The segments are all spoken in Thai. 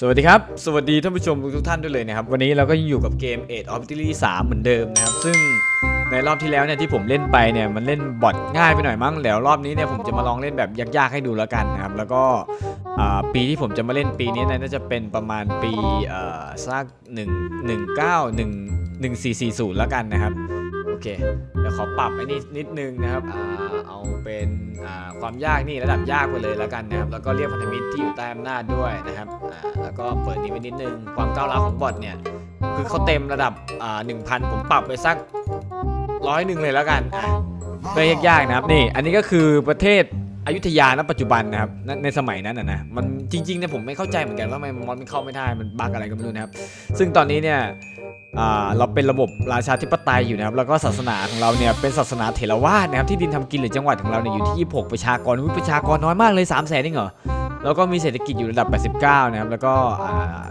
สวัสดีครับ สวัสดีท่านผู้ชมทุกท่านด้วยเลยนะครับ วันนี้เราก็ยังอยู่กับเกม Age of Victory 3 เหมือนเดิมนะครับ ซึ่งในรอบที่แล้วเนี่ยที่ผมเล่นไปเนี่ยมันเล่นบอทง่ายไปหน่อยมั้งแล้วรอบนี้เนี่ยผมจะมาลองเล่นแบบยากๆให้ดูแล้วกันนะครับ แล้วก็ปีที่ผมจะมาเล่นปีนี้เนี่ยน่าจะเป็นประมาณปีเอ่อสัก1 1 9 1 1 4 4 0 แล้วกันนะครับ อเคเดี๋ยวขอปรับไอ้นี่นิดนึงนะครับอ่าเอาเป็นอ่าความยากนี่ระดับยากไปเลยแล้วกันนะครับแล้วก็เรียกพันธมิตรที่อยู่ใต้อำนาจด้วยนะครับอ่าแล้วก็เปิดนี้ไว้นิดนึงความก้าวร้าวของบอทเนี่ยคือเขาเต็มระดับอ่าหนึ่งพันผมปรับไปสักร้อยหนึ่งเลยแล้วกันอะเพื่อยากๆนะครับนี่อันนี้ก็คือประเทศอยุธยาณปัจจุบันนะครับณในสมัยนั้นนะนะมันจริงๆเนี่ยผมไม่เข้าใจเหมือนกันว่าทำไมมอนมันเข้าไม่ได้มันบั๊กอะไรก็ไม่รู้นะครับซึ่งตอนนี้เนี่ย เราเป็นระบบราชาธิปไตยอยู่นะครับแล้วก็ศาสนาของเราเนี่ยเป็นศาสนาเถรวาทนะครับที่ดินทำกินหรือจังหวัดของเราเนี่ยอยู่ที่ 26 ประชากรประชากรน้อยมากเลย3 0 0แสนเองเหรอแล้วก็มีเศรษฐกิจอยู่ระดับ 89 นะครับ แล้วก็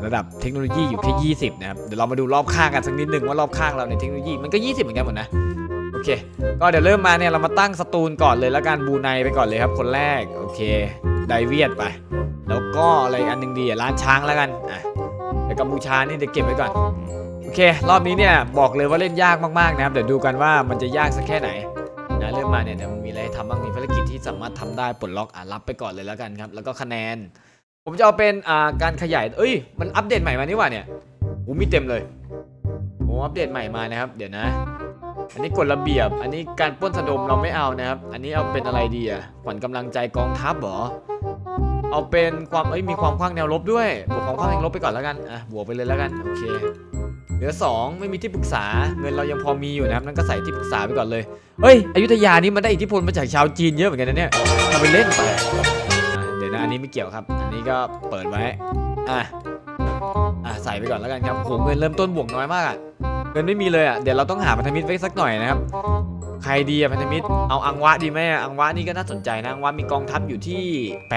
ระดับเทคโนโลยีอยู่แค่ 20 นะครับ เดี๋ยวเรามาดูรอบข้างกันสักนิดหนึ่งว่ารอบข้างเราในเทคโนโลยีมันก็ 20 เหมือนกันหมดนะ โอเค ก็เดี๋ยวเริ่มมาเนี่ยเรามาตั้งสตูลก่อนเลยแล้วกันบูไนไปก่อนเลยครับคนแรก โอเค ไดเวียดไป แล้วก็อะไรอันหนึ่งดีอะร้านช้างแล้วกัน อะแต่กัมพูชานี่เดี๋ยวเก็บไว้ก่อน เค รอบนี้เนี่ยบอกเลยว่าเล่นยากมากๆนะครับ เดี๋ยวดูกันว่ามันจะยากสักแค่ไหนนะเริ่มมาเนี่ยเดี๋ยวมันมีอะไรทำบ้างมีภารกิจที่สามารถทำได้ปลดล็อกอะรับไปก่อนเลยแล้วกันครับ แล้วก็คะแนน ผมจะเอาเป็นอ่าการขยาย เอ้ย มันอัปเดตใหม่มานี่หว่าเนี่ยโอ้มีเต็มเลยโอ้อัปเดตใหม่มานะครับ เดี๋ยวนะ อันนี้กฎระเบียบ อันนี้การป้นสะดมเราไม่เอานะครับ อันนี้เอาเป็นอะไรดีอะขวัญกำลังใจกองทัพหรอเอาเป็นความเอ้ยมีความคว้างแนวลบด้วยบวกความคว้างแนวลบไปก่อนแล้วกันอะบวกไปเลยแล้วกันโอเค ลือสองไม่มีที่ปรึกษาเงินเรายังพอมีอยู่นะครับนั่นก็ใส่ที่ปรึกษาไปก่อนเลยเฮ้ยอยุธยานี่มันได้อิทธิพลมาจากชาวจีนเยอะเหมือนกันนะเนี่ยทำไปเล่นไปเดี๋ยวนะอันนี้ไม่เกี่ยวครับ อันนี้ก็เปิดไว้อะอะใส่ไปก่อนแล้วกันครับโหเงินเริ่มต้นบวกน้อยมากอะเงินไม่มีเลยอะเดี๋ยวเราต้องหาพันธมิตรไว้สักหน่อยนะครับใครดีอะพันธมิตรเอาอังวะดีไหมอะอังวะนี่ก็น่าสนใจนะอังวะมีกองทัพอยู่ที่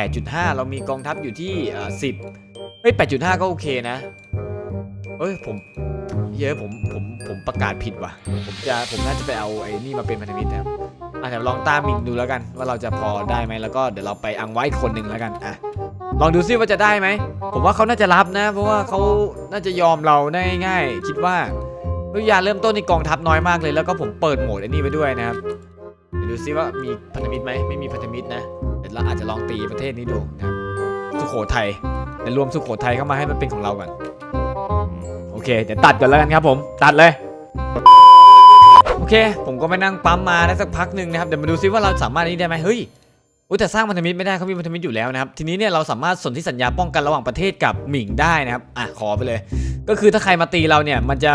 8.5 เรามีกองทัพอยู่ที่เอ่อ10เฮ้ย8.5 ก็โอเคนะ เอ้ยผมเย้ยผมผมผมประกาศผิดว่ะ ผมจะผมน่าจะไปเอาไอ้นี่มาเป็นพันธมิตรนะครับอะเดี๋ยวลองตามมิงดูแล้วกัน ว่าเราจะพอได้ไหมแล้วก็เดี๋ยวเราไปอังไว้คนหนึ่งแล้วกันอะลองดูซิว่าจะได้ไหมผมว่าเขาน่าจะรับนะ เพราะว่าเขาน่าจะยอมเราได้ง่าย คิดว่าวิทยาเริ่มต้นในกองทัพน้อยมากเลย แล้วก็ผมเปิดโหมดไอ้นี่ไปด้วยนะครับเดี๋ยวดูซิว่ามีพันธมิตรไหมไม่มีพันธมิตรนะเดี๋ยวเราอาจจะลองตีประเทศนี้ดูนะครับสุโขทัยเดี๋ยวรวมสุโขทัยเข้ามาให้มันเป็นของเราก่อน เคเดี๋ยวตัดก่อนแล้วกันครับผมตัดเลยโอเค ผมก็ไปนั่งปั๊มมาได้สักพักหนึ่งนะครับเดี๋ยวมาดูซิว่าเราสามารถนี้ได้ไหมเฮ้ยอุ้ยแต่สร้างพันธมิตรไม่ได้เขามีพันธมิตรอยู่แล้วนะครับทีนี้เนี่ยเราสามารถสนธิสัญญาป้องกันระหว่างประเทศกับหมิงได้นะครับอะขอไปเลย ก็คือถ้าใครมาตีเราเนี่ยมันจะ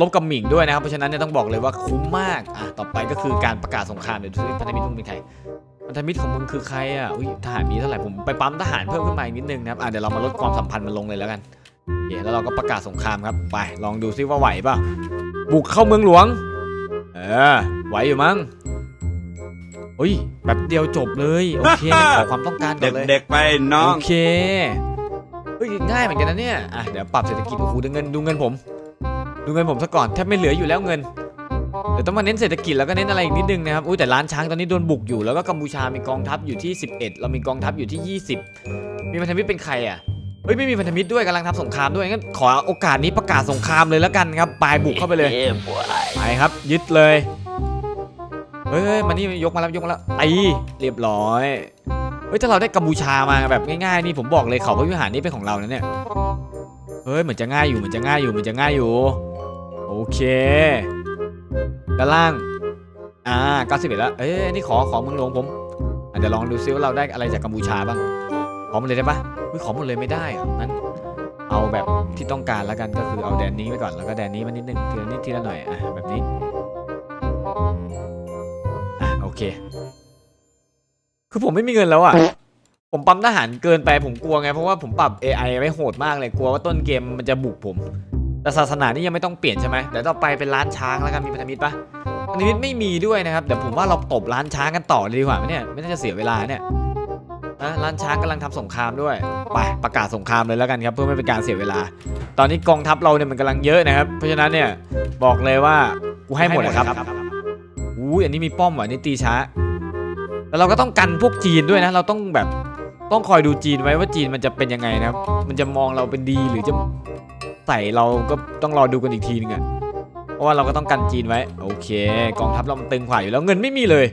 ลบกับหมิงด้วยนะครับเพราะฉะนั้นเนี่ยต้องบอกเลยว่าคุ้มมากอะต่อไปก็คือการประกาศสงครามเดี๋ยวดูซิพันธมิตรมึงเป็นใครพันธมิตรของมึงคือใครอะอุ้ยทหารมีเท่าไหร่ผมไปปั๊มทหารเพิ่มขึ้นมาอีกนิดนึงนะครับอะเดี๋ยวเรามาลดความสัมพันธ์มันลงเลยแล้วกัน โอเคแล้วเราก็ประกาศสงครามครับ ไป ลองดูซิว่าไหวเปล่ะ บุกเข้าเมืองหลวง เออ ไหวอยู่มั้งเฮ้ยแบบเดียวจบเลย โอเคงั้นขอความต้องการก่อนเลยเด็กๆไปน้อง โอเคเฮ้ยง่ายเหมือนกันนะเนี่ย อะ เดี๋ยวปรับเศรษฐกิจโอ้โหดูเงินดูเงินผม ดูเงินผมซะก่อนแทบไม่เหลืออยู่แล้วเงินเดี๋ยวต้องมาเน้นเศรษฐกิจแล้วก็เน้นอะไรอีกนิดนึงนะครับ อุ้ยแต่ร้านช้างตอนนี้โดนบุกอยู่ แล้วก็กัมพูชามีกองทัพอยู่ที่ 11 เรามีกองทัพอยู่ที่ 20 มีพันธมิตรเป็นใครอะ เฮ้ยไม่มีพันธมิตรด้วยกำลังทำสงครามด้วยงั้นขอโอกาสนี้ประกาศสงครามเลยแล้วกันครับปลายบุกเข้าไปเลยไปครับ ยึดเลยเฮ้ยเฮ้ยมานี่ยกมาแล้วยกมาแล้วตีเรียบร้อยเฮ้ยถ้าเราได้กัมพูชามาแบบง่ายๆนี่ผมบอกเลยเขาพระวิหารนี่เป็นของเรานะเนี่ยเฮ้ยเหมือนจะง่ายอยู่เหมือนจะง่ายอยู่เหมือนจะง่ายอยู่ โอเคด้านล่างอ่า91แล้วเอ้ยนี่ขอขอเมืองหลวงผมอะเดี๋ยวลองดูซิว่าเราได้อะไรจากกัมพูชาบ้าง ขอหมดเลยได้ปะเฮ้ยขอหมดเลยไม่ได้นั้นเอาแบบที่ต้องการแล้วกันก็คือเอาแดนนี้ไปก่อนแล้วก็แดนนี้มานิดนึงทีละนิดทีละหน่อยอะแบบนี้อะโอเค คือผมไม่มีเงินแล้วอะผมปั๊มทหารเกินไปผมกลัวไงเพราะว่าผมปรับ AI ไว้โหดมากเลยกลัวว่าต้นเกมมันจะบุกผมแต่ศาสนานี่ยังไม่ต้องเปลี่ยนใช่ไหมเดี๋ยวต่อไปเป็นร้านช้างแล้วกันมีพันธมิตรปะพันธมิตรไม่มีด้วยนะครับเดี๋ยวผมว่าเราตบร้านช้างกันต่อเลยดีกว่าไหมเนี่ยไม่น่าจะเสียเวลาเนี่ยะร้านช้างกำลังทำสงครามด้วยไปประกาศสงครามเลยแล้วกันครับเพื่อไม่เป็นการเสียเวลา ตอนนี้กองทัพเราเนี่ยมันกำลังเยอะนะครับ เพราะฉะนั้นเนี่ยบอกเลยว่ากูให้หมดนะครับอุ้ยอันนี้มีป้อมว่ะนี่ตีช้า แล้วเราก็ต้องกันพวกจีนด้วยนะ เราต้องแบบต้องคอยดูจีนไว้ว่าจีนมันจะเป็นยังไงนะครับ มันจะมองเราเป็นดีหรือจะใส่เราก็ต้องรอดูกันอีกทีนึงอะเพราะว่าเราก็ต้องกันจีนไว้ โอเค กองทัพเรามันตึงกว่าอยู่แล้วเงินไม่มีเลย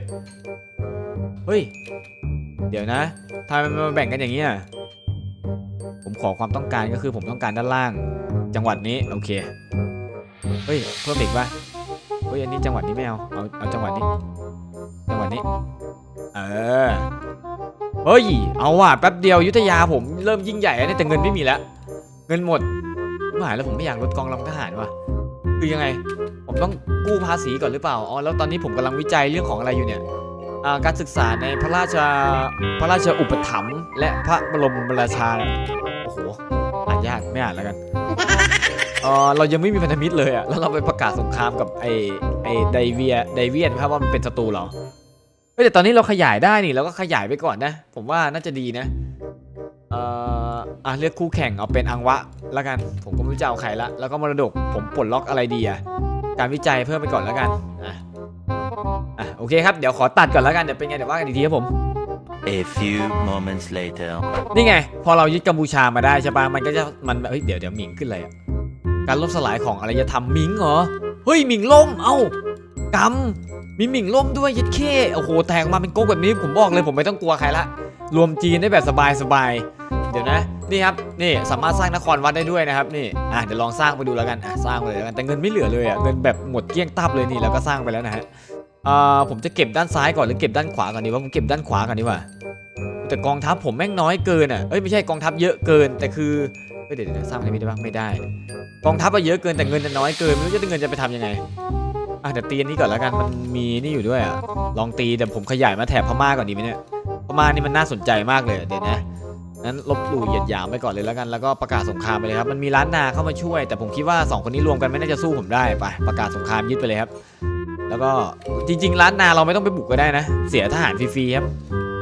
เฮ้ย เดี๋ยวนะทำไมมันแบ่งกันอย่างนี้อะผมขอความต้องการก็คือผมต้องการด้านล่าง จังหวัดนี้โอเคเฮ้ยเพิ่มอีกปะเฮ้ยอันนี้จังหวัดนี้ไม่เอาเอาเอาจังหวัดนี้ จังหวัดนี้เออเฮ้ยเอาว่ะแป๊บเดียวยุทธยาผมเริ่มยิ่งใหญ่แล้วเนี่ยแต่เงินไม่มีแล้วเงินหมดไม่หายแล้วผมไม่อยากลดกองกำลังทหารว่ะคือยังไง ผมต้องกู้ภาษีก่อนหรือเปล่าอ๋อแล้วตอนนี้ผมกำลังวิจัยเรื่องของอะไรอยู่เนี่ย การศึกษาในพระราชาพระราชอุปถัมภ์และพระบรมราชาโอ้โหอ่านยากไม่อ่านแล้วกันเรายังไม่มีพันธมิตรเลยอะแล้วเราไปประกาศสงครามกับไอไอไดเวียไดเวียนครับว่ามันเป็นศัตรูเหรอแต่ตอนนี้เราขยายได้นี่เราก็ขยายไปก่อนนะ ผมว่าน่าจะดีนะเอ่ออะเลือกคู่แข่งเอาเป็นอังวะแล้วกัน ผมก็ไม่รู้จะเอาใครละแล้วก็มรดกผมปลดล็อกอะไรดีอะการวิจัยเพิ่มไปก่อนแล้วกันอะ อะโอเคครับ เดี๋ยวขอตัดก่อนแล้วกัน เดี๋ยวเป็นไงเดี๋ยวว่ากันอีกทีครับผม A few moments later. นี่ไง พอเรายึดกัมพูชามาได้ใช่ปะมันก็จะมันเฮ้ยเดี๋ยวเดี๋ยวหมิงขึ้นอะไรอะการล่มสลายของอารยธรรมหมิงเหรอเฮ้ยหมิงล่มเอ้ากำมีหมิงล่มด้วยยัดเข้โอ้โหแทงมาเป็นก๊กแบบนี้ผมบอกเลยผมไม่ต้องกลัวใครละรวมจีนได้แบบสบายสบายเดี๋ยวนะ นี่ครับนี่สามารถสร้างนครวัดได้ด้วยนะครับนี่อะเดี๋ยวลองสร้างไปดูแล้วกันอะสร้างไปเลยแล้วกันแต่เงินไม่เหลือเลยอะเงินแบบหมดเกลี้ยงตับเลยนี่แล้วก็สร้างไปแล้วนะฮะอ่าผมจะเก็บด้านซ้ายก่อนหรือเก็บด้านขวาก่อนดีว่าผมเก็บด้านขวาก่อนดีกว่าแต่กองทัพผมแม่งน้อยเกินอะเอ้ยไม่ใช่กองทัพเยอะเกินแต่คือเอ้ยเดี๋ยวเดี๋ยวสร้างอะไรไม่ได้บ้างไม่ได้ กองทัพอะเยอะเกินแต่เงินจะน้อยเกินไม่รู้จะเงินจะไปทำยังไงอะเดี๋ยวตีนนี้ก่อนแล้วกันมันมีนี่อยู่ด้วยอะลองตีแต่ผมขยายมาแถบพม่าก่อนดีไหมเนี่ยพม่านี่มันน่าสนใจมากเลยเดี๋ยวนะ นั้นลบหลู่เหยียดหยามไปก่อนเลยแล้วกันแล้วก็ประกาศสงครามไปเลยครับมันมีร้านนาเข้ามาช่วย แต่ผมคิดว่าสองคนนี้รวมกันไม่น่าจะสู้ผมได้ไปประกาศสงครามยึดไปเลยครับ แล้วก็จริง ๆ ร้านนาเราไม่ต้องไปบุกก็ได้นะ เสียทหารฟรีๆครับ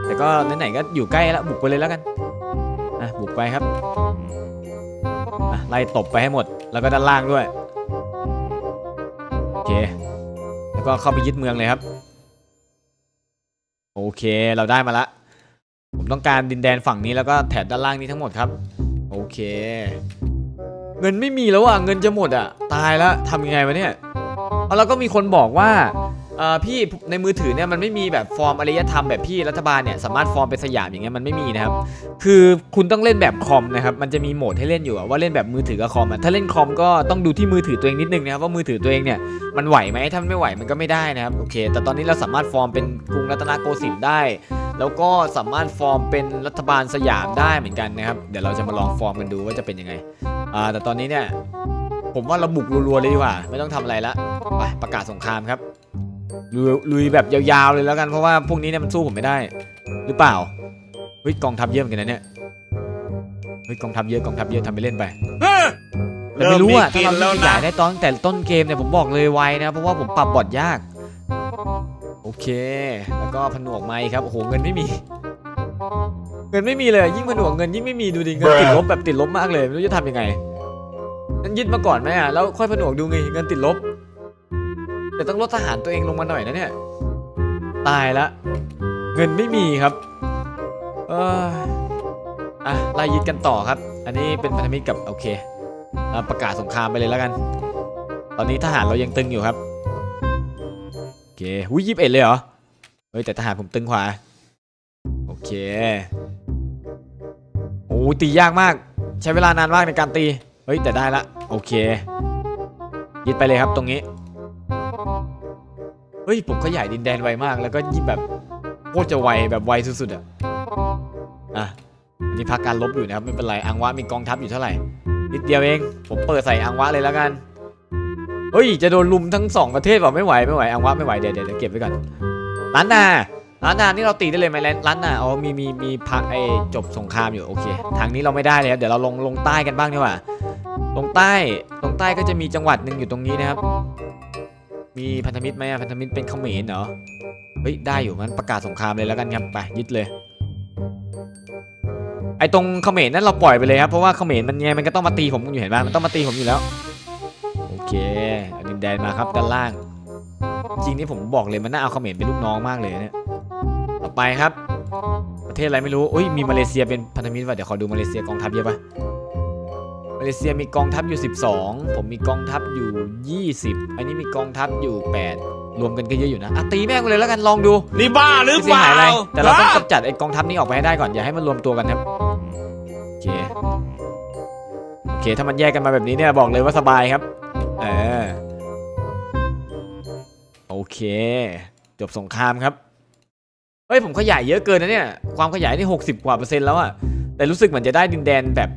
แต่ก็ไหนๆก็อยู่ใกล้แล้วบุกไปเลยแล้วกันอะบุกไปครับอะไล่ตบไปให้หมด แล้วก็ด้านล่างด้วยโอเค แล้วก็เข้าไปยึดเมืองเลยครับ โอเคเราได้มาละ ผมต้องการดินแดนฝั่งนี้แล้วก็แถบด้านล่างนี้ทั้งหมดครับ โอเค เงินไม่มีแล้วอะเงินจะหมดอะ ตายแล้วทำยังไงวะเนี่ยแล้วก็มีคนบอกว่าอ่อพี่ในมือถือเนี่ยมันไม่มีแบบฟอร์มอารยธรรมแบบพี่รัฐบาลเนี่ยสามารถฟอร์มเป็นสยามอย่างเงี้ยมันไม่มีนะครับ คือคุณต้องเล่นแบบคอมนะครับมันจะมีโหมดให้เล่นอยู่ว่าเล่นแบบมือถือกับคอมถ้าเล่นคอมก็ต้องดูที่มือถือตัวเองนิดนึงนะครับว่ามือถือตัวเองเนี่ยมันไหวไหมถ้ามันไม่ไหวมันก็ไม่ได้นะครับโอเค แต่ตอนนี้เราสามารถฟอร์มเป็นกรุงรัตนโกสินทร์ได้ แล้วก็สามารถฟอร์มเป็นรัฐบาลสยามได้เหมือนกันนะครับ เดี๋ยวเราจะมาลองฟอร์มกันดูว่าจะเป็นยังไงอ่าแต่ตอนนี้เนี่ย ผมว่าเราบุกรัวๆเลยดีกว่า ไม่ต้องทำอะไรละไปประกาศสงครามครับลุยลุยแบบยาวๆเลยแล้วกันเพราะว่าพวกนี้เนี่ยมันสู้ผมไม่ได้ หรือเปล่าเฮ้ยกองทัพเยอะเหมือนกันนะเนี่ยเฮ้ยกองทัพเยอะกองทัพเยอะทำไปเล่นไปแต่ไม่รู้อะถ้าเราไม่ขยายได้ตอนตั้งแต่ต้นเกมเนี่ยผมบอกเลยไวนะเพราะว่าผมปรับบอทยาก อเค แล้วก็ผนวกไม้ครับ โอ้โห เงินไม่มี เงินไม่มีเลย ยิ่งผนวกเงินยิ่งไม่มีดูดิ เงินติดลบแบบติดลบมากเลย ไม่รู้จะทำยังไงงั้นยึดมาก่อนไหมอะ แล้วค่อยผนวกดูไง เงินติดลบ แต่ต้องลดทหารตัวเองลงมาหน่อยนะเนี่ย ตายละ เงินไม่มีครับ เอออะไล่ยึดกันต่อครับ อันนี้เป็นพันธมิตรกับโอเคอะประกาศสงครามไปเลยแล้วกัน ตอนนี้ทหารเรายังตึงอยู่ครับโอ เคหุยยี่สิบเอ็ดเลยเหรอ เฮ้ย แต่ทหารผมตึงขวาโอเค โอ้ตียากมาก ใช้เวลานานมากในการตี เฮ้ย แต่ได้ละ โอเค ยึดไปเลยครับตรงนี้ เฮ้ย ผมขยายดินแดนไวมาก แล้วก็ยิ่งแบบโคตรจะไวแบบไวสุดๆอะ อะนนี้พักการลบอยู่นะครับ ไม่เป็นไร อังวะมีกองทัพอยู่เท่าไหร่นิดเดียวเอง ผมเปิดใส่อังวะเลยแล้วกัน เฮ้ย จะโดนลุมทั้งสองประเทศเปล่าไม่ไหวไม่ไหวอังวะไม่ไหวเดี๋ยวเดี๋ยวเดี๋ยวเก็บไว้ก่อนล้านนาล้านนานี่เราตีได้เลยไหมล้านนาอ๋อมีมีมีพักไอจบสงครามอยู่โอเค ทางนี้เราไม่ได้เลยครับเดี๋ยวเราลงลงใต้กันบ้างดีกว่าลงใต้ลงใต้ก็จะมีจังหวัดหนึ่งอยู่ตรงนี้นะครับ มีพันธมิตรไหมพันธมิตรเป็นเขมรเหรอเฮ้ยได้อยู่มันประกาศสงครามเลยแล้วกันครับไปยึดเลย ไอ้ตรงเขมรนั่นเราปล่อยไปเลยครับเพราะว่าเขมรมันไงมันก็ต้องมาตีผมอยู่เห็นป่ะมันต้องมาตีผมอยู่แล้ว เค เอาดินแดนมาครับด้านล่าง จริงนี่ผมบอกเลยมันน่าเอาเขมรเป็นลูกน้องมากเลยเนี่ย ต่อไปครับ ประเทศเทศอะไรไม่รู้อุ้ยมีมาเลเซียเป็นพันธมิตรว่ะเดี๋ยวขอดูมาเลเซียกองทัพเยอะปะมาเลเซียมีกองทัพอยู่ 12 ผมมีกองทัพอยู่ 20 อันนี้มีกองทัพอยู่ 8 รวมกันก็เยอะอยู่นะอะตีแม่งไปเลยแล้วกันลองดูนี่บ้าหรือไม่เปเสียล่าหายอะไรแต่เราต้องฮะกำจัดไอ้กองทัพนี้ออกไปให้ได้ก่อนอย่าให้มันรวมตัวกันครับโอเคโอเคถ้ามันแยกกันมาแบบนี้เนี่ยบอกเลยว่าสบายครับ เออ โอเค จบสงครามครับ เฮ้ยผมขยายเยอะเกินนะเนี่ย ความขยายนี่ 60 กว่าเปอร์เซ็นต์แล้วอะแต่รู้สึกเหมือนจะได้ดินแดนแบบ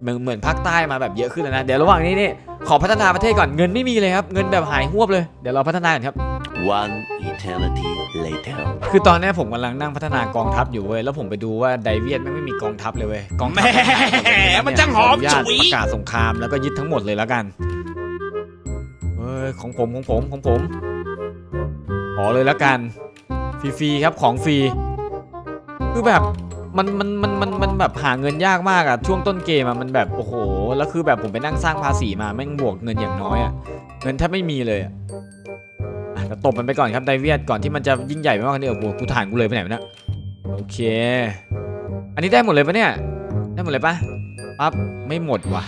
เหมือนเหมือนภาคใต้มาแบบเยอะขึ้นแล้วนะ เดี๋ยวระหว่างนี้นี่ขอพัฒนาประเทศก่อน เงินไม่มีเลยครับ เงินแบบหายหวบเลย เดี๋ยวเราพัฒนากันครับ One eternity later. คือตอนเนี้ยผมกำลังนั่งพัฒนากองทัพอยู่เว้ย แล้วผมไปดูว่าไดเวียดไม่งไม่มีกองทัพเลยเว้ย กองแหทัพมมันจังหอมขนุญาฉุตยประกาศสงครามแล้วก็ยึดทั้งหมดเลยแล้วกัน เฮ้ยของผมของผมของผมขอเลยแล้วกันฟรีๆครับของฟรีคือแบบมันมันมันมันมันแบบหาเงินยากมากอะช่วงต้นเกมอะมันแบบโอ้โหแล้วคือแบบผมไปนั่งสร้างภาษีมาแม่งบวกเงินอย่างน้อยอะเงินแทบไม่มีเลยอะอะเราตบมันไปก่อนครับไดเวียดก่อนที่มันจะยิ่งใหญ่ไปมากกว่านี้เออกูกูถ่านกูเลยไปไหนวะเนี่ยโอเค อันนี้ได้หมดเลยปะเนี่ย ได้หมดเลยปะปั๊บไม่หมดว่ะ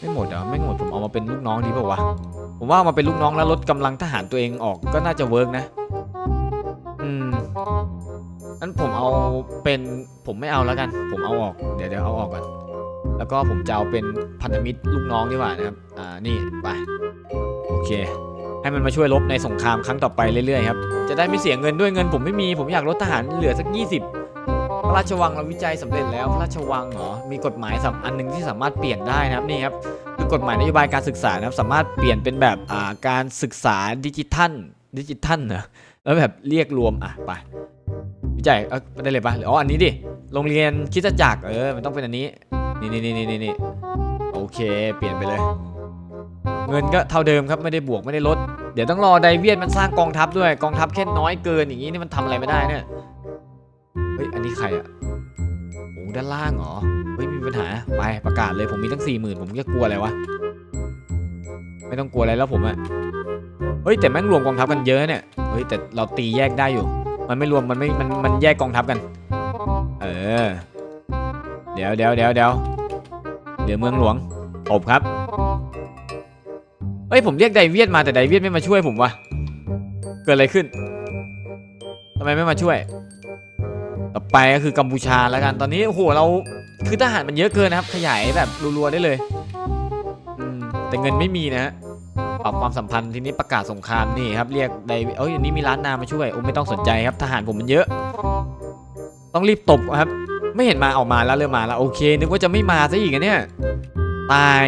ไม่หมดเหรอไม่หมดผมเอามาเป็นลูกน้องดีป่าวะผมว่าเอามาเป็นลูกน้องแล้วลดกำลังทหารตัวเองออกก็น่าจะเวิร์กนะ อืมงั้นผมเอาเป็นผมไม่เอาแล้วกัน ผมเอาออกเดี๋ยวเดี๋ยวเอาออกก่อนแล้วก็ผมจะเอาเป็นพันธมิตรลูกน้องดีกว่านะครับ อ่านี่ไปโอเค ให้มันมาช่วยรบในสงครามครั้งต่อไปเรื่อยๆครับจะได้ไม่เสียเงินด้วยเงิน ผมไม่มีผมอยากลดทหารเหลือสัก 20พ ระราชวังเราวิจัยสำเร็จแล้วพระราชวังเหรอมีกฎหมายสำอันหนึ่งที่สามารถเปลี่ยนได้นะครับนี่ครับคือกฎหมายนโยบายการศึกษานะครับสามารถเปลี่ยนเป็นแบบอ่าการศึกษาดิจิทัลดิจิทัลเหรอแล้วแบบเรียกรวมอะไปวิจัยเออได้เลยปะอ๋ออันนี้ดิโรงเรียนคิดจักรเออมันต้องเป็นอันนี้นี่นี่นี่นี่นี่โอเค เปลี่ยนไปเลย เงินก็เท่าเดิมครับไม่ได้บวกไม่ได้ลด เดี๋ยวต้องรอไดเวียดมันสร้างกองทัพด้วยกองทัพแค่น้อยเกินอย่างนี้นี่มันทำอะไรไม่ได้เนี่ย เฮ้ย อันนี้ใครอะโอ้ด้านล่างเหรอ เฮ้ย มีปัญหา ไป ประกาศเลย ผมมีตั้งสี่หมื่นผมจะกลัวอะไรวะ ไม่ต้องกลัวอะไรแล้วผมอะเฮ้ย แต่แม่งรวมกองทัพกันเยอะเนี่ย เฮ้ย แต่เราตีแยกได้อยู่ มันไม่รวม มันไม่ มัน มันแยกกองทัพกัน เออ เดี๋ยวเดี๋ยวเดี๋ยวเดี๋ยวเดี๋ยวเมืองหลวงตบครับเอ้ย ผมเรียกไดเวียดมาแต่ไดเวียดไม่มาช่วยผมวะ เกิดอะไรขึ้นทำไมไม่มาช่วย ต่อไปก็คือกัมพูชาแล้วกันตอนนี้โอ้โหเราคือทหารมันเยอะเกินนะครับ ขยายแบบรัวๆได้เลยแต่เงินไม่มีนะฮะปรับความสัมพันธ์ทีนี้ประกาศสงครามนี่ครับเรียกไดเอ้ยอันนี้มีร้านนามาช่วยโอ้ไม่ต้องสนใจครับทหารผมมันเยอะ ต้องรีบตบครับ ไม่เห็นมาออกมาแล้วเริ่มมาแล้วโอเค นึกว่าจะไม่มาซะอีกเนี่ยตาย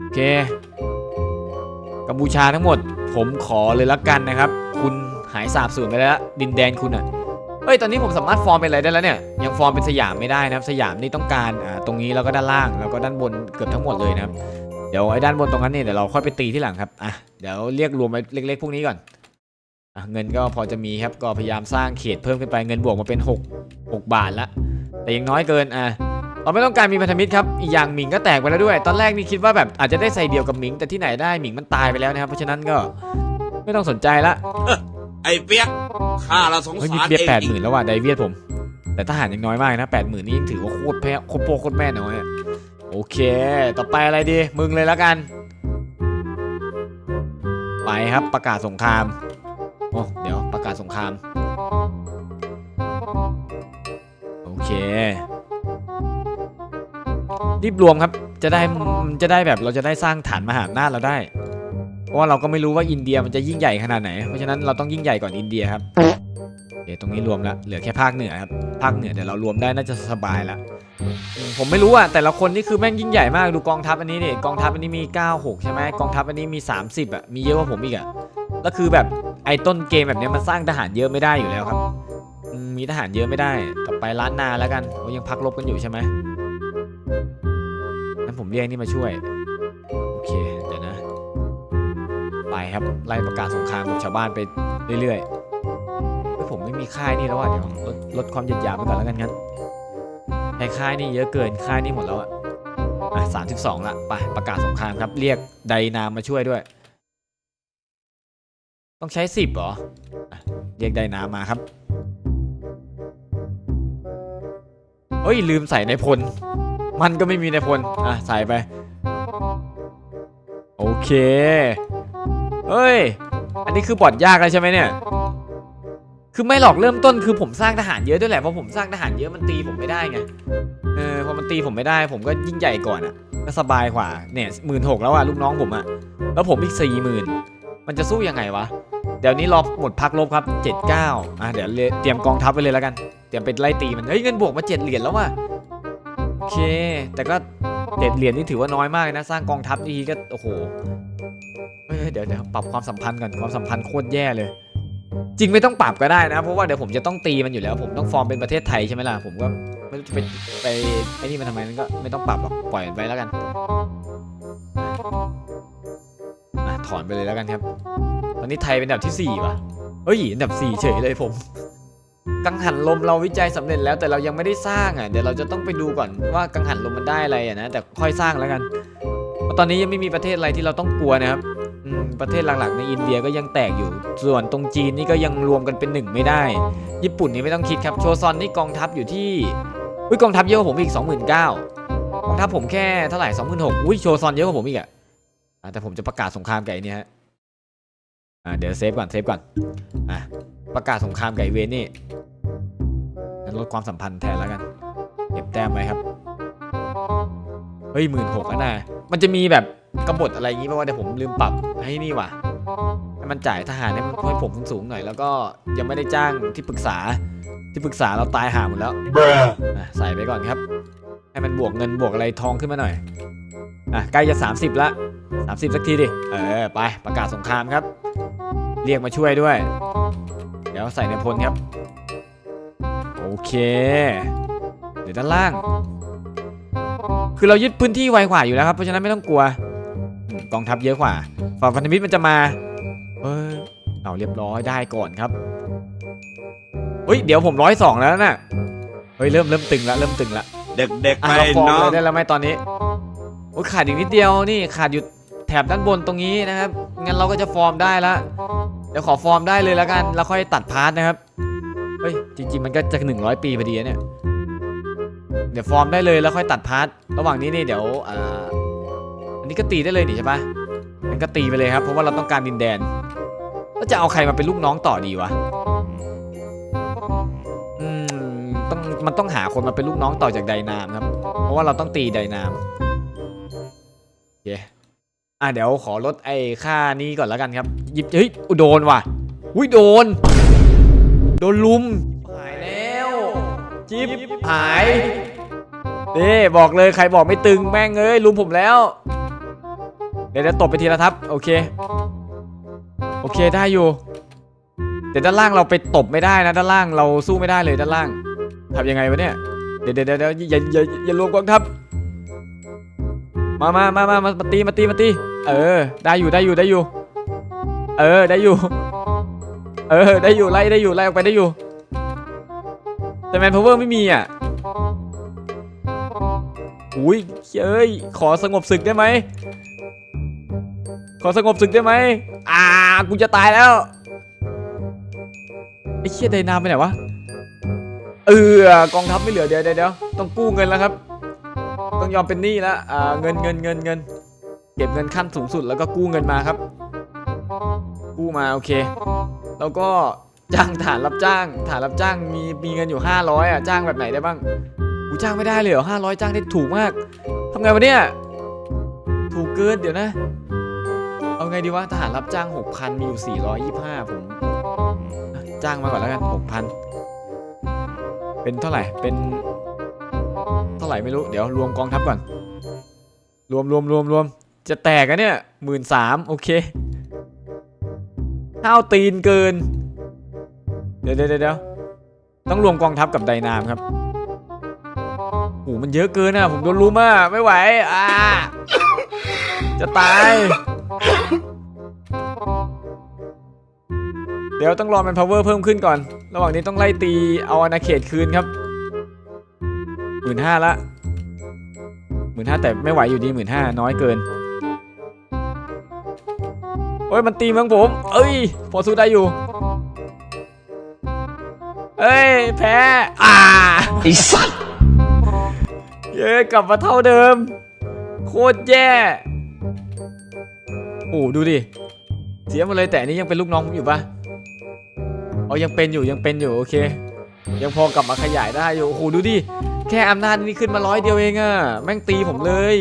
โอเคกัมพูชาทั้งหมด ผมขอเลยละกันนะครับ คุณหายสาบสูญไปแล้ว ดินแดนคุณอะ่ะ เอ้ยตอนนี้ผมสามารถฟอร์มเป็นอะไรได้แล้วเนี่ยยังฟอร์มเป็นสยามไม่ได้นะครับ สยามนี่ต้องการอ่าตรงนี้แล้วก็ด้านล่างแล้วก็ด้านบนเกือบทั้งหมดเลยนะครับเดี๋ยวไอ้ด้านบนตรงนั้นเนี่ยเดี๋ยวเราค่อยไปตีที่หลังครับอะเดี๋ยวเรียกรวมไปเล็ก ๆ พวกนี้ก่อนอะเงินก็พอจะมีครับก็พยายามสร้างเขตเพิ่มขึ้นไปเงินบวกมาเป็น 6 6 บาทละ แต่ยังน้อยเกินอะเราไม่ต้องการมีพันธมิตรครับอีกอย่างหมิงก็แตกไปแล้วด้วย ตอนแรกนี่คิดว่าแบบอาจจะได้ใส่เดียวกับหมิงแต่ที่ไหนได้หมิงมันตายไปแล้วนะครับเพราะฉะนั้นก็ไม่ต้องสนใจละ ไอ้เปียกข้าเราสงเฮ้ยสามีรเบียเองแปดจหริงมื่นแล้วว่ะไดเวียดผม แต่ทหารยังน้อยมากนะแปดหมื่นนี่ยังถือว่าโคตรแพ้โคตรโปโคตรแม่น้อยอะโอเค ต่อไปอะไรดี มึงเลยแล้วกัน ไปครับประกาศสงครามโอ้เดี๋ยวประกาศสงคราม โอเค รีบรวมครับ จะได้จะได้แบบเราจะได้สร้างฐานมหาอำนาจเราได้เพ ราะว่าเราก็ไม่รู้ว่าอินเดียมันจะยิ่งใหญ่ขนาดไหน เพราะฉะนั้นเราต้องยิ่งใหญ่ก่อนอินเดียครับโอเคตรงนี้รวมแล้วเหลือแค่ภาคเหนือครับภาคเหนือเดี๋ยวเรารวมได้น่าจะสบายละผมไม่รู้อะแต่ละคนนี่คือแม่งยิ่งใหญ่มากดูกองทัพอันนี้ดิกองทัพอันนี้มี 96 ใช่ไหมกองทัพอันนี้มี 30อะมีเยอะกว่าผมอีกอะแล้วคือแบบไอ้ต้นเกมแบบนี้มันสร้างทหารเยอะไม่ได้อยู่แล้วครับมีทหารเยอะไม่ได้ต่อไปล้านนาแล้วกันโอ้ยังพักรบกันอยู่ใช่ไหมงั้นผมเรียกนี่มาช่วย ไปครับไล่ประกาศสงครามกับชาวบ้านไปเรื่อยๆเฮ้ยผมไม่มีค่ายนี่แล้วอะเดี๋ยวลดลดความหยาบหยาบไปก่อนแล้วกันงั้นในค่ายนี่เยอะเกินค่ายนี่หมดแล้วอะอะสามสิบสองละไปประกาศสงครามครับ เรียกไดนามมาช่วยด้วย ต้องใช้สิบเหรออะเรียกไดนามมาครับเฮ้ยลืมใส่ในพล มันก็ไม่มีในพล อะ ใส่ไป โอเค เฮ้ย อันนี้คือบอดยากเลยใช่ไหมเนี่ย คือไม่หรอกเริ่มต้นคือผมสร้างทหารเยอะด้วยแหละ เพราะผมสร้างทหารเยอะมันตีผมไม่ได้ไง เออพอมันตีผมไม่ได้ ผมก็ยิ่งใหญ่ก่อนอะก็สบายกว่า เนี่ยหมื่นหกแล้วอะลูกน้องผมอะ แล้วผมอีกสี่หมื่นมันจะสู้ยังไงวะ เดี๋ยวนี้รอหมดพักลบครับเจ็ดเก้าอะเดี๋ยวเตรียมกองทัพไปเลยแล้วกัน เตรียมไปไล่ตีมัน เฮ้ยเงินบวกมาเจ็ดเหรียญแล้วว่ะโอเค แต่ก็เจ็ดเหรียญนี่ถือว่าน้อยมากนะ สร้างกองทัพทีก็โอ้โห เฮ้ยเดี๋ยวเดี๋ยวปรับความสัมพันธ์ก่อนความสัมพันธ์โคตรแย่เลย จริงไม่ต้องปรับก็ได้นะ เพราะว่าเดี๋ยวผมจะต้องตีมันอยู่แล้ว ผมต้องฟอร์มเป็นประเทศไทยใช่ไหมล่ะผมก็ไม่รู้จะไปไปไอ้นี่มันทำไมมันก็ไม่ต้องปรับหรอกปล่อยไปแล้วกันอะถอนไปเลยแล้วกันครับ ตอนนี้ไทยเป็นอันดับที่สี่ว่ะเฮ้ยอันดับสี่เฉยเลยผมกังหันลมเราวิจัยสำเร็จแล้วแต่เรายังไม่ได้สร้างอะเดี๋ยวเราจะต้องไปดูก่อนว่ากังหันลมมันได้อะไรอะนะแต่ค่อยสร้างแล้วกันตอนนี้ยังไม่มีประเทศอะไรที่เราต้องกลัวนะครับ ประเทศหลักๆ ในอินเดียก็ยังแตกอยู่ ส่วนตรงจีนนี่ก็ยังรวมกันเป็นหนึ่งไม่ได้ ญี่ปุ่นนี่ไม่ต้องคิดครับ โชซอนนี่กองทัพอยู่ที่ อุ้ยกองทัพเยอะกว่าผมอีก 29,000กองทัพผมแค่เท่าไหร่26,000อุ้ยโชซอนเยอะกว่าผมอีกอะแต่ผมจะประกาศสงครามกับไอ้นี่ฮะอ่าเดี๋ยวเซฟก่อนเซฟก่อนอะประกาศสงครามกับไอเวนนี่งั้นลดความสัมพันธ์แทนแล้วกัน เก็บแต้มไว้ครับ เฮ้ยหมื่นหกนะมันจะมีแบบ กบฏอะไรอย่างงี้ป่าวะเดี๋ยวผมลืมปรับให้นี่ว่ะให้มันจ่ายทหารให้มันให้ผมสูงๆหน่อยแล้วก็ยังไม่ได้จ้างที่ปรึกษาที่ปรึกษาเราตายหาหมดแล้วอะใส่ไปก่อนครับ ให้มันบวกเงินบวกอะไรทองขึ้นมาหน่อยอะใกล้จะ 30 ละ 30 สักทีดิเออไปประกาศสงครามครับ เรียกมาช่วยด้วย เดี๋ยวใส่ในพลครับ โอเค เดี๋ยวด้านล่าง คือเรายึดพื้นที่ไวกว่าอยู่แล้วครับเพราะฉะนั้นไม่ต้องกลัวอืม กองทัพเยอะกว่าฝั่งพันธมิตรมันจะมาเออเอาเรียบร้อยได้ก่อนครับเฮ้ยเดี๋ยวผมร้อยสองแล้วนะเฮ้ยเริ่มเริ่มตึงละเริ่มตึงละเด็กๆอะไปเราฟอร์มน้อเลงยได้แล้วไหมตอนนี้โอ้ยขาดอีกนิดเดียวนี่ขาดอยู่แถบด้านบนตรงนี้นะครับงั้นเราก็จะฟอร์มได้ละเดี๋ยวขอฟอร์มได้เลยแล้วกันแล้วค่อยตัดพาร์ทนะครับเฮ้ยจริง ๆ มันก็จะหนึ่งร้อยปีพอดีนะเนี่ยเดี๋ยวฟอร์มได้เลยแล้วค่อยตัดพาร์ทระหว่างนี้นี่เดี๋ยวอ่าอั นนี้ก็ตีได้เลยนี่ใช่ปะมันก็ตีไปเลยครับ เพราะว่าเราต้องการดินแดนแล้วจะเอาใครมาเป็นลูกน้องต่อดีวะอืมต้องมันต้องหาคนมาเป็นลูกน้องต่อจากไดนามครับ เพราะว่าเราต้องตีไดนามโอเคอะเดี๋ยวขอลดไอ้ค่านี้ก่อนแล้วกันครับหยิบเฮ้ยอุ๊ยโดนว่ะอุ้ยโดน โดนลุมหายแล้วจิ๊บหายเด้บอกเลยใครบอกไม่ตึงแม่งเอ้ยลุมผมแล้ว ดี๋ยวจะตบไปทีละทับโอเค โอเคได้อยู่เดี๋ยวด้านล่างเราไปตบไม่ได้นะ ด้านล่างเราสู้ไม่ได้เลยด้านล่างทำยังไงวะเนี่ยเดี๋ยวเดี๋ยวเดี๋ยวอย่าอย่าอย่ารวมกองทัพมามามามามามาตีมาตีมาตีเออ ได้อยู่ได้อยู่ได้อยู่ เออได้อยู่ เออได้อยู่ไล่ได้อยู่ไล่ออกไปได้อยู่ แต่แมนพาวเวอร์ไม่มีอะอุ้ยเอ้ยขอสงบศึกได้ไหม ขอสงบศึกได้ไหมอ่ากูจะตายแล้วไอ้เชี่ยไดนามไปไหนวะเออกองทัพไม่เหลือเดี๋ยวเดี๋ยวต้องกู้เงินแล้วครับ ต้องยอมเป็นหนี้แล้วอ่าเงินเงินเงินเงินเก็บเงินขั้นสูงสุดแล้วก็กู้เงินมาครับ กู้มาโอเค แล้วก็จ้างฐานรับจ้าง ฐานรับจ้างมีมีเงินอยู่ 500อะจ้างแบบไหนได้บ้างกูจ้างไม่ได้เลยเหรอ500จ้างได้ถูกมากทำไงวะเนี่ยถูกเกินเดี๋ยวนะ เอาไงดีวะทหารรับจ้าง 6,000 มีอยู่ 425 ผมอะจ้างมาก่อนแล้วกัน 6,000 เป็นเท่าไหร่ เป็น เท่าไหร่ไม่รู้ เดี๋ยวรวมกองทัพก่อน รวมรวมรวมรวมจะแตกอะเนี่ยหมื่นสามโอเคห้าวตีนเกิน เดี๋ยวเดี๋ยวเดี๋ยวต้องรวมกองทัพกับไดนามครับโอ้มันเยอะเกินอะ ผมโดนลุมอะไม่ไหว อ่า จะตาย เดี๋ยวต้องรอมัน power เพิ่มขึ้นก่อน ระหว่างนี้ต้องไล่ตีเอาอาณาเขตคืนครับหมื่นห้าละหมื่นห้าแต่ไม่ไหวอยู่ดีหมื่นห้าน้อยเกิน โอ้ยมันตีเมืองผม เอ้ยพอสู้ได้อยู่ เอ้ยแพ้อ่าไอ้สัตว์เย้กลับมาเท่าเดิม โคตรแย่ โอ้ดูดิเสียหมาเลยแต่อันนี้ยังเป็นลูกน้องผมอยู่ปะเอายังเป็นอยู่ยังเป็นอยู่โอเค ยังพอกลับมาขยายได้อยู่โอ้โหดูดิแค่อำนาจนี่ขึ้นมาร้อยเดียวเองอะแม่งตีผมเลย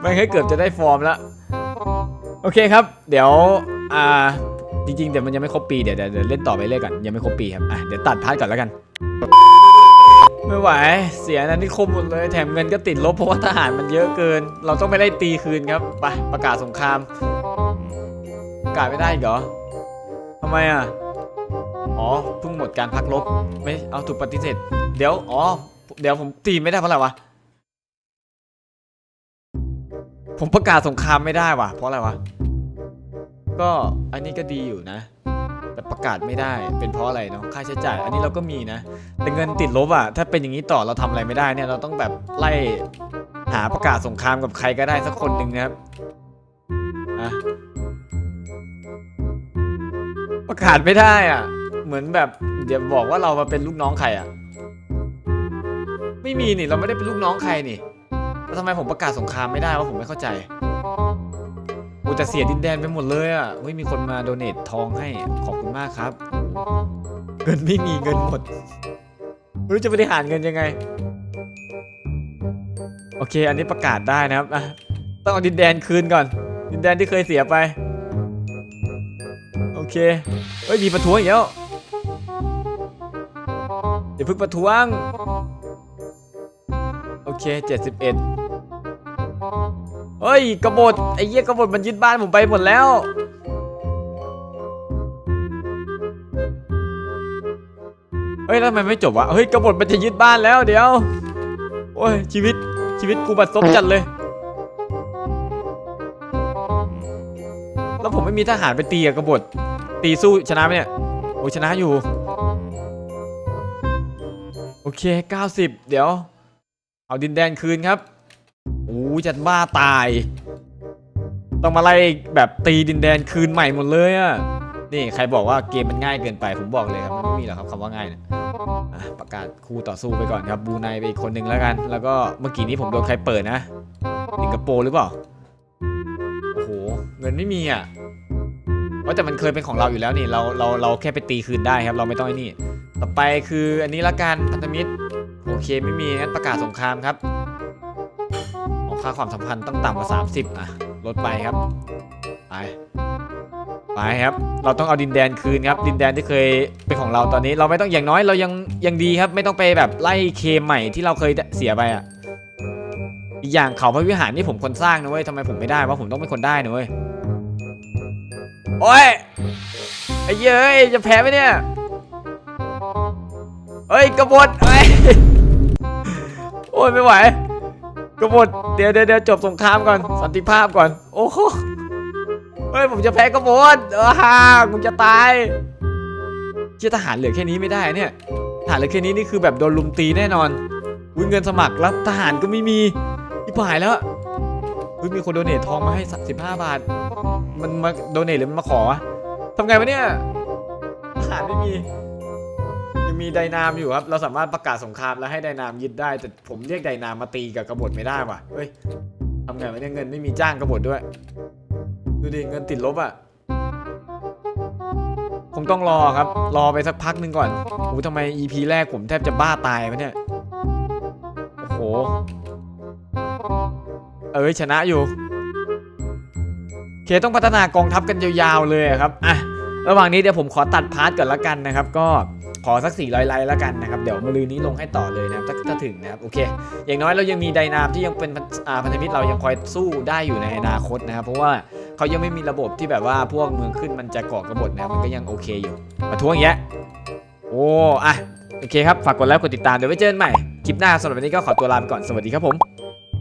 แม่งให้เกือบจะได้ฟอร์มแล้วโอเคครับ เดี๋ยวอ่าจริงๆเดี๋ยวมันยังไม่ครบปีเดี๋ยวเดี๋ยวเดี๋ยวเล่นต่อไปเรื่อยก่อนยังไม่ครบปีครับอะเดี๋ยวตัดพาร์ทก่อนแล้วกัน ไม่ไหว เสียนันนิคมหมดเลย แถมเงินก็ติดลบเพราะว่าทหารมันเยอะเกิน เราต้องไปไล่ตีคืนครับ ไปประกาศสงคราม ประกาศไม่ได้เหรอทำไมอะ อ๋อ เพิ่งหมดการพักลบ ไม่ เอาถูกปฏิเสธ เดี๋ยว อ๋อ เดี๋ยวผมตีไม่ได้เพราะอะไรวะ ผมประกาศสงครามไม่ได้ว่ะเพราะอะไรวะ ก็อันนี้ก็ดีอยู่นะ แต่ประกาศไม่ได้เป็นเพราะอะไรเนาะค่าใช้จ่าย อันนี้เราก็มีนะ แต่เงินติดลบอะถ้าเป็นอย่างนี้ต่อเราทำอะไรไม่ได้เนี่ยเราต้องแบบไล่หาประกาศสงครามกับใครก็ได้สักคนหนึ่งนะครับอะประกาศไม่ได้อะ เหมือนแบบเดี๋ยวบอกว่าเรามาเป็นลูกน้องใครอะ ไม่มีนี่เราไม่ได้เป็นลูกน้องใครนี่แล้วทำไมผมประกาศสงครามไม่ได้วะผมไม่เข้าใจ โอ้แต่เสียดินแดนไปหมดเลยอะเฮ้ยมีคนมาโดเนททองให้ขอบคุณมากครับ เงินไม่มีเงินหมดไม่รู้จะบริหารเงินยังไง โอเค อันนี้ประกาศได้นะครับต้องเอาดินแดนคืนก่อน ดินแดนที่เคยเสียไป โอเคเฮ้ยมีประท้วงอีกแล้วอย่าเพิ่งประท้วง โอเค 71 เฮ้ยกบฏไอ้เหี้ยกบฏมันยึดบ้านผมไปหมดแล้ว เฮ้ยแล้วทำไมไม่จบวะ เฮ้ยกบฏมันจะยึดบ้านแล้วเดี๋ยว โอ้ยชีวิตชีวิตกูบัดซบจัดเลย แล้วผมไม่มีทหารไปตีกับกบฏตีสู้ชนะไหมเนี่ย โอ้ชนะอยู่ โอเค 90 เดี๋ยว เอาดินแดนคืนครับ โอ้จะบ้าตาย ต้องมาไล่แบบตีดินแดนคืนใหม่หมดเลยอะนี่ใครบอกว่าเกมมันง่ายเกินไปผมบอกเลยครับมันไม่มีหรอกครับคำว่าง่ายเนี่ยอะประกาศคู่ต่อสู้ไปก่อนครับบูไนไปอีกคนหนึ่งแล้วกัน แล้วก็เมื่อกี้นี้ผมโดนใครเปิดนะสิงคโปร์หรือเปล่าโอ้โหเงินไม่มีอะว่าแต่มันเคยเป็นของเราอยู่แล้วนี่เราเราเราแค่ไปตีคืนได้ครับ เราไม่ต้องไอ้นี่ ต่อไปคืออันนี้ละกันพันธมิตรโอเคไม่มีงั้นประกาศสงครามครับ ค่าความสัมพันธ์ต้องต่ำกว่า 30 อะ ลดไปครับ ไป ไปครับ เราต้องเอาดินแดนคืนครับ ดินแดนที่เคยเป็นของเราตอนนี้ เราไม่ต้องอย่างน้อยเรายังยังดีครับ ไม่ต้องไปแบบไล่เคมใหม่ที่เราเคยเสียไปอะ อีกอย่างเขาพระวิหารนี่ผมคนสร้างนะเว้ยทำไมผมไม่ได้วะผมต้องเป็นคนได้นะเว้ย โอ้ยไอ้เย้ยจะแพ้ไหมเนี่ยเฮ้ยกบฏเฮ้ยโอ้ยไม่ไหว กบฏเดี๋ยวเดี๋ยวเดี๋ยวจบสงครามก่อนสันติภาพก่อน โอ้โหเฮ้ยผมจะแพ้กบฏเออฮ่ากูจะตายเชี่ยทหารเหลือแค่นี้ไม่ได้เนี่ยทหารเหลือแค่นี้นี่คือแบบโดนลุมตีแน่นอนวิเงินสมัครแล้วทหารก็ไม่มีที่ผายแล้วเฮ้ยมีคนโดเนททองมาให้15บห้าบาท มันมาโดเนทหรือมันมาขอทำไงวะเนี่ยทหารไม่มีังมีไดนามอยู่ครับ เราสามารถประกาศสงครามแล้วให้ไดนามยึดได้ แต่ผมเรียกไดนามมาตีกับกบฏไม่ได้ว่ะ เฮ้ยทำไงวะเนี่ยเงินไม่มีจ้างกบฏด้วย ดูดิ เงินติดลบอะ คงต้องรอครับ รอไปสักพักหนึ่งก่อนโอ้ทำไม EP แรกผมแทบจะบ้าตายวะเนี่ย โอ้โห เอ้ยชนะอยู่ เคต้องพัฒนากองทัพกันยาวๆเลยครับ อะระหว่างนี้เดี๋ยวผมขอตัดพาร์ทก่อนละกันนะครับ ก็ ขอสัก 400 ไลค์แล้วกันนะครับ เดี๋ยวมะรืนนี้ลงให้ต่อเลยนะครับถ้าถ้าถึงนะครับ โอเค อย่างน้อยเรายังมีไดนามที่ยังเป็นพันธมิตรเรายังคอยสู้ได้อยู่ในอนาคตนะครับ เพราะว่าเขายังไม่มีระบบที่แบบว่าพวกเมืองขึ้นมันจะก่อกระบฏนะมันก็ยังโอเคอยู่มาทวงอย่างเงี้ยโอ้อะโอเคครับ ฝากกดไลค์กดติดตามเดี๋ยวไว้เจอกันใหม่คลิปหน้าสำหรับวันนี้ก็ขอตัวลาไปก่อนสวัสดีครับผม